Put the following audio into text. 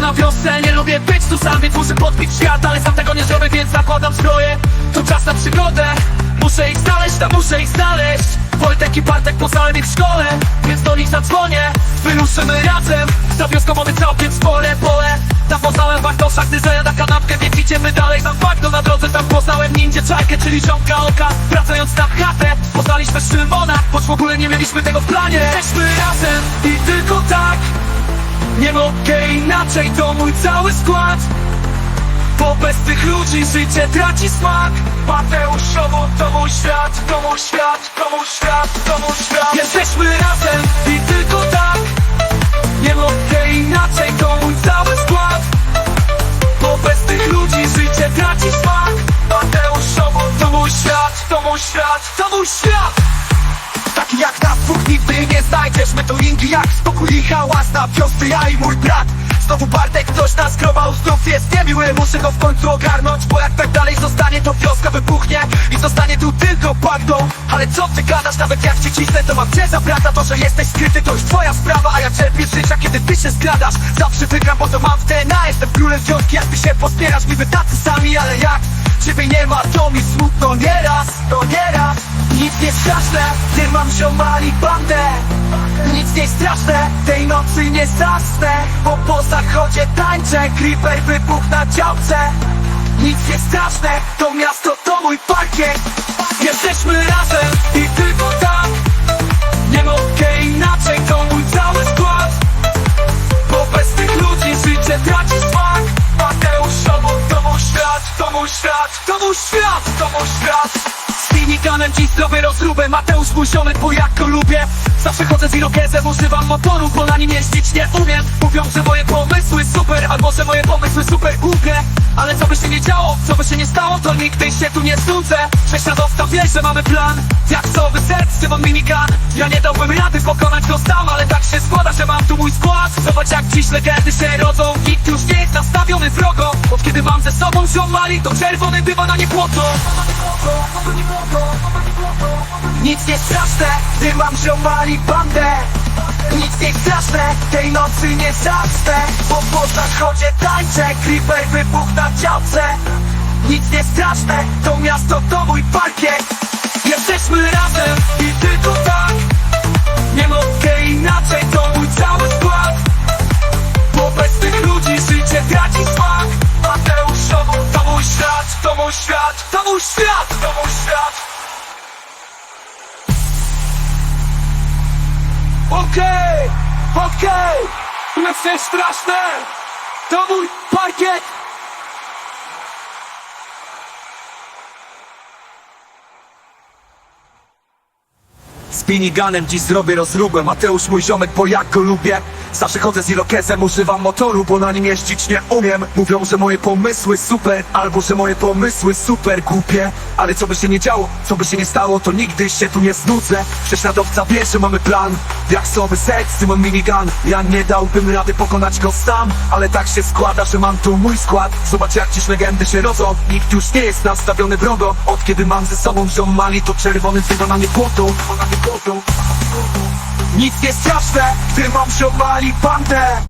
na wiosce. Nie lubię być tu sam, więc muszę podbić świat Ale sam tego nie zrobię, więc zakładam zbroję. To czas na przygodę. Muszę ich znaleźć, tam muszę ich znaleźć. Wojtek i Bartek poznałem ich w szkole Więc do nich zadzwonię. Wyruszymy razem. Za wioską mamy całkiem spore pole. Tam poznałem Bartosza, gdy zajada kanapkę Więc idziemy dalej, Barto na drodze Tam poznałem ninja czajkę, czyli ziomka oka. Wracając na chatę, poznaliśmy Szymona Choć w ogóle nie mieliśmy tego w planie. Jesteśmy razem i tylko tak Nie mogę inaczej, to mój cały skład. Bo bez tych ludzi życie traci smak. Mateuszowo to mój świat, to mój świat, to mój świat, to mój świat. Jesteśmy razem i tylko tak. Nie mogę inaczej, to mój cały skład. Bo bez tych ludzi życie traci smak. Mateuszowo to mój świat, to mój świat, to mój świat Taki jak nas dwóch nigdy nie znajdziesz. Metolingi jak spokój i hałas na wiosce Ja i mój brat. Znowu Bartek ktoś nas grobał Znów jest niemiły, muszę go w końcu ogarnąć Bo jak tak dalej zostanie to wioska wybuchnie. I zostanie tu tylko bagną Ale co ty gadasz, nawet jak cię cisnę To mam cię za brata, to że jesteś skryty To już twoja sprawa, a ja czerpię życia Kiedy ty się skradasz, zawsze wygram Bo to mam w DNA, jestem królem wioski Jak ty się pospierasz, niby tacy sami Ale jak? Ciebie nie ma, to mi smutno nieraz To nieraz nie straszne, ty mam ziomali bandę Nic nie straszne, tej nocy nie zasnę Bo po zachodzie tańczę, creeper wybuch na działce. Nic nie straszne, to miasto to mój parkiet. Jesteśmy razem i tylko tak. Nie mogę inaczej, to mój cały skład. Bo bez tych ludzi życie traci smak. Mateuszowo to mój świat, to mój świat, to mój świat, to mój świat z Finikanem dziś zrobię rozróbę. Mateusz ziomek, bo jak go lubię. Zawsze chodzę z irokezem, używam motoru Bo na nim jeździć nie umiem. Mówią, że moje pomysły super Albo, że moje pomysły super głupie. Ale co by się nie działo, co by się nie stało To nigdy się tu nie znudzę. Prześladowca wie, że mamy plan. Jak sowy serc, mam minigun Ja nie dałbym rady pokonać go sam Ale tak się składa, że mam tu mój skład. Zobacz jak dziś legendy się rodzą. Nikt już nie jest nastawiony wrogo. Od kiedy mam ze sobą ziomali To czerwony bywa na nie płoto Nic nie straszne, ty mam ziomali bandę. Nic nie straszne, tej nocy nie zasnę Bo po zachodzie tańczę, creeper wybuch na działce. Nic nie straszne, to miasto to mój parkiet. Jesteśmy razem i tylko tak. Nie mogę inaczej, to mój cały skład. Bo bez tych ludzi życie traci smak. Mateuszowo to mój świat, to mój świat, to mój świat, to mój świat Okej, okej, lecę straszne. To mój parkiet Z piniganem dziś zrobię rozróbę Mateusz mój ziomek, bo jak go lubię. Zawsze chodzę z irokezem, używam motoru Bo na nim jeździć nie umiem. Mówią, że moje pomysły super Albo, że moje pomysły super głupie. Ale co by się nie działo, co by się nie stało To nigdy się tu nie znudzę. Prześladowca wie, że mamy plan. Jak sobie serc, mam minigun? Ja nie dałbym rady pokonać go sam. Ale tak się składa, że mam tu mój skład. Zobacz jak dziś legendy się rodzą. Nikt już nie jest nastawiony wrogo Od kiedy mam ze sobą ziomali To czerwony chyba na mnie płotą nic nie straszne, gdy mam ziomali bandę